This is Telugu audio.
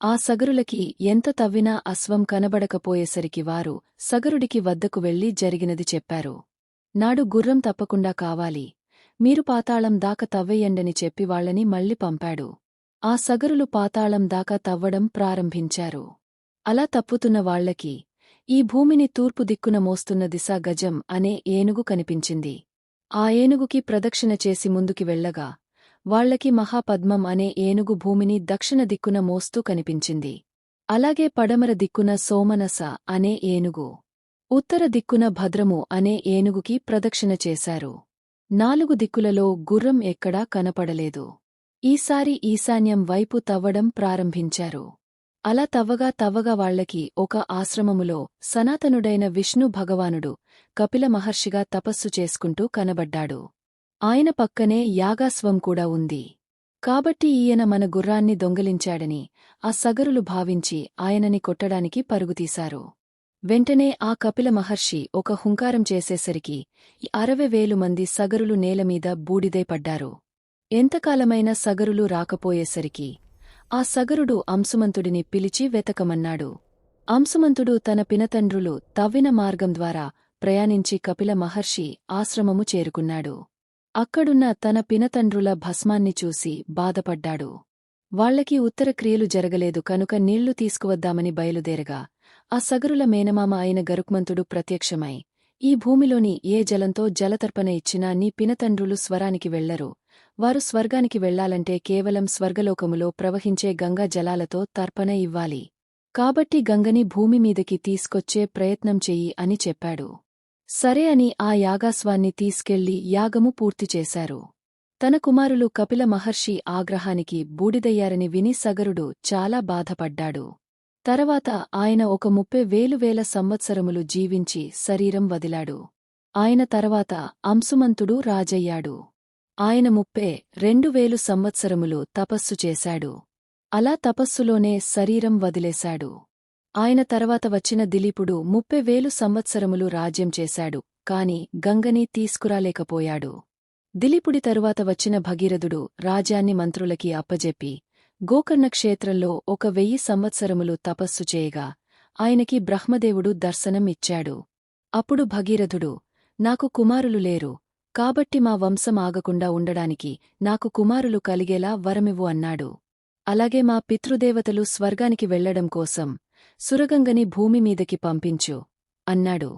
ఆ సగరులకి ఎంత తవ్వినా అశ్వం కనబడకపోయేసరికి వారు సగరుడికి వద్దకు వెళ్ళి జరిగినది చెప్పారు. నాడు గుర్రం తప్పకుండా కావాలి. మీరు పాతాళం దాకా తవ్వేయండని చెప్పి వాళ్ళని మళ్ళీ పంపాడు. ఆ సగరులు పాతాళం దాకా తవ్వడం ప్రారంభించారు. అలా తప్పుతున్న వాళ్ళకి ఈ భూమిని తూర్పు దిక్కున మోస్తున్న దిశ గజం అనే ఏనుగు కనిపించింది. ఆ ఏనుగుకి ప్రదక్షిణ చేసి ముందుకి వెళ్ళగా వాళ్ళకి మహాపద్మం అనే ఏనుగు భూమిని దక్షిణ దిక్కున మోస్తూ కనిపించింది. అలాగే పడమర దిక్కున సోమనస అనే ఏనుగు. ఉత్తర దిక్కున భద్రము అనే ఏనుగుకి ప్రదక్షిణ చేశారు. నాలుగు దిక్కులలో గుర్రం ఎక్కడా కనపడలేదు. ఈసారి ఈశాన్యం వైపు తవ్వడం ప్రారంభించారు. అలా తవ్వగా తవ్వగా వాళ్ళకి ఒక ఆశ్రమములో సనాతనుడైన విష్ణు భగవానుడు కపిల మహర్షిగా తపస్సు చేసుకుంటూ కనబడ్డాడు. ఆయన పక్కనే యాగాస్వం కూడా ఉంది. కాబట్టి ఈయన మన గుర్రాన్ని దొంగిలించాడని ఆ సగరులు భావించి ఆయనని కొట్టడానికి పరుగుతీశారు. వెంటనే ఆ కపిల మహర్షి ఒక హుంకారం చేసేసరికి ఈ అరవై వేలు మంది సగరులు నేలమీద బూడిదై పడ్డారు. ఎంతకాలమైన సగరులు రాకపోయేసరికి ఆ సగరుడు అంశుమంతుడిని పిలిచి వెతకమన్నాడు. అంశుమంతుడు తన పినతండ్రులు తవ్విన మార్గం ద్వారా ప్రయాణించి కపిల మహర్షి ఆశ్రమము చేరుకున్నాడు. అక్కడున్న తన పినతండ్రుల భస్మాన్ని చూసి బాధపడ్డాడు. వాళ్ళకి ఉత్తర క్రియలు జరగలేదు కనుక నీళ్ళు తీసుకువద్దామని బయలుదేరగా ఆ సగరుల మేనమామ అయిన గరుక్మంతుడు ప్రత్యక్షమై ఈ భూమిలోని ఏ జలంతో జలతర్పణ ఇచ్చినా నీ పినతండ్రులు స్వరానికి వెళ్ళరు వారు స్వర్గానికి వెళ్ళాలంటే కేవలం స్వర్గలోకములో ప్రవహించే గంగా జలాలతో తర్పణ ఇవ్వాలి. కాబట్టి గంగని భూమిమీదకి తీసుకొచ్చే ప్రయత్నం చెయ్యి అని చెప్పాడు. సరే అని ఆ యాగాస్వాన్ని తీసుకెళ్ళి యాగము పూర్తిచేశారు తన కుమారులు కపిల మహర్షి ఆగ్రహానికి బూడిదయ్యారని విని సగరుడు చాలా బాధపడ్డాడు. తర్వాత ఆయన ఒక ముప్పై వేలువేల సంవత్సరములు జీవించి శరీరం వదిలాడు. ఆయన తర్వాత అంశుమంతుడు రాజయ్యాడు. ఆయన ముప్పే రెండు వేలు సంవత్సరములు తపస్సు చేశాడు. అలా తపస్సులోనే శరీరం వదిలేశాడు. ఆయన తర్వాత వచ్చిన దిలీపుడు ముప్పై వేలు సంవత్సరములు రాజ్యం చేశాడు కాని గంగని తీసుకురాలేకపోయాడు. దిలీపుడి తరువాత వచ్చిన భగీరథుడు రాజ్యాన్ని మంత్రులకి అప్పజెప్పి గోకర్ణ క్షేత్రంలో ఒక వెయ్యి సంవత్సరములు తపస్సు చేయగా ఆయనకి బ్రహ్మదేవుడు దర్శనం ఇచ్చాడు. అప్పుడు భగీరథుడు నాకు కుమారులు లేరు కాబట్టి మా వంశం ఆగకుండా ఉండడానికి నాకు కుమారులు కలిగేలా వరమివ్వు అన్నాడు. అలాగే మా పితృదేవతలు స్వర్గానికి వెళ్ళడం కోసం సురగంగని భూమిమీదకి పంపించు అన్నాడు.